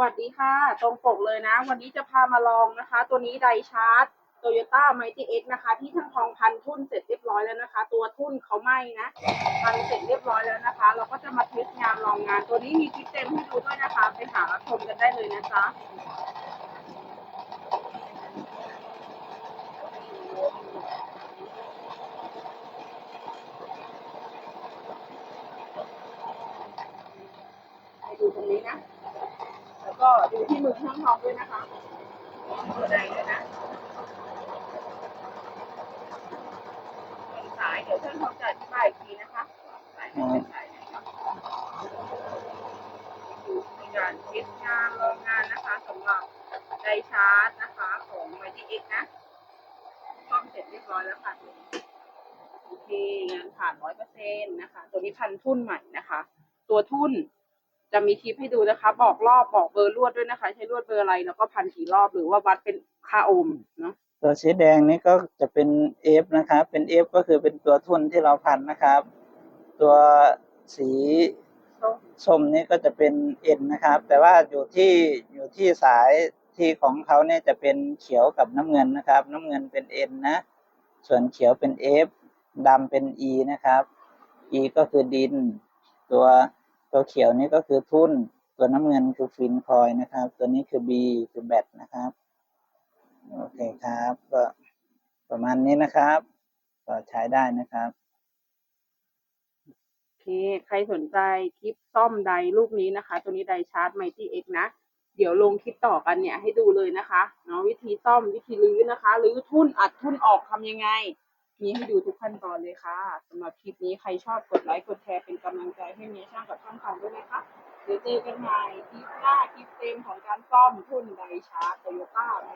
วัสดีค่ะ ตรงปกเลยนะ วันนี้จะพามาลองนะคะ ตัวนี้ไดชาร์จโตโยต้าไมตี้เอ็กนะคะ ที่ทั้งทองพันทุ่นเสร็จเรียบร้อยแล้วนะคะ ตัวทุ่นเขาไหม้นะพันเสร็จเรียบร้อยแล้วนะคะ เราก็จะมาเทสงานลองงาน ตัวนี้มีคลิปเต็มให้ดูด้วยนะคะ ไปหารับชมกันได้เลยนะจ๊ะดูตรงนี้นะ แล้วก็ดูที่มือช่างทองด้วยนะคะตัวใดเลยนะสายเดี๋ยวช่างทองจะอธิบายอีกทีนะคะสายเป็นสายไหนเนาะดูมีการเทสงานลองงานนะคะสำหรับไดชาร์จนะคะของ Mighty X นะซ่อมเสร็จเรียบร้อยแล้วค่ะโอเคงานผ่านร้อยเปอร์เซ็นต์นะคะ ตัวนี้พันทุ่นใหม่นะคะ ตัวทุ่น จะมีคลิปให้ดูนะคะ บอกรอบบอกเบอร์ลวดด้วยนะคะ ใช้ลวดเบอร์อะไรแล้วก็พันกี่รอบหรือว่าวัดเป็นค่าโอห์มเนาะตัวสีแดงนี่ก็จะเป็นเอฟนะครับ เป็นเอฟก็คือเป็นตัวทุ่นที่เราพันนะครับ ตัวสีส้มส้มนี่ก็จะเป็นเอ็นนะครับ แต่ว่าอยู่ที่อยู่ที่สายที่ของเขาเนี่ยจะเป็นเขียวกับน้ำเงินนะครับ น้ำเงินเป็นเอ็นนะ ส่วนเขียวเป็นเอฟดำเป็นอีนะครับอีก็คือดิน ตัว ตัวเขียวนี่ก็คือทุ่น ตัวน้ำเงินคือฟินคอยนะครับ ตัวนี้คือบีคือแบตนะครับ โอเคครับ ก็ประมาณนี้นะครับ ก็ใช้ได้นะครับโอเคใครสนใจคลิปซ่อมไดลูกนี้นะคะ ตัวนี้ไดชาร์จไมตี้เอ็กนะ เดี๋ยวลงคลิปต่อกันเนี่ยให้ดูเลยนะคะ เนาะวิธีซ่อมวิธีรื้อนะคะ รื้อทุ่นอัดทุ่นออกทำยังไง มีให้ดูทุกขั้นตอนเลยค่ะสำหรับคลิปนี้ใครชอบกดไลค์กดแชร์เป็นกำลังใจให้เมียช่างกับช่างทำด้วยนะคะเดี๋ยวเจอกันใหม่คลิปหน้าคลิปเต็มของการซ่อมทุ่นไดชาร์จโตโยต้าไม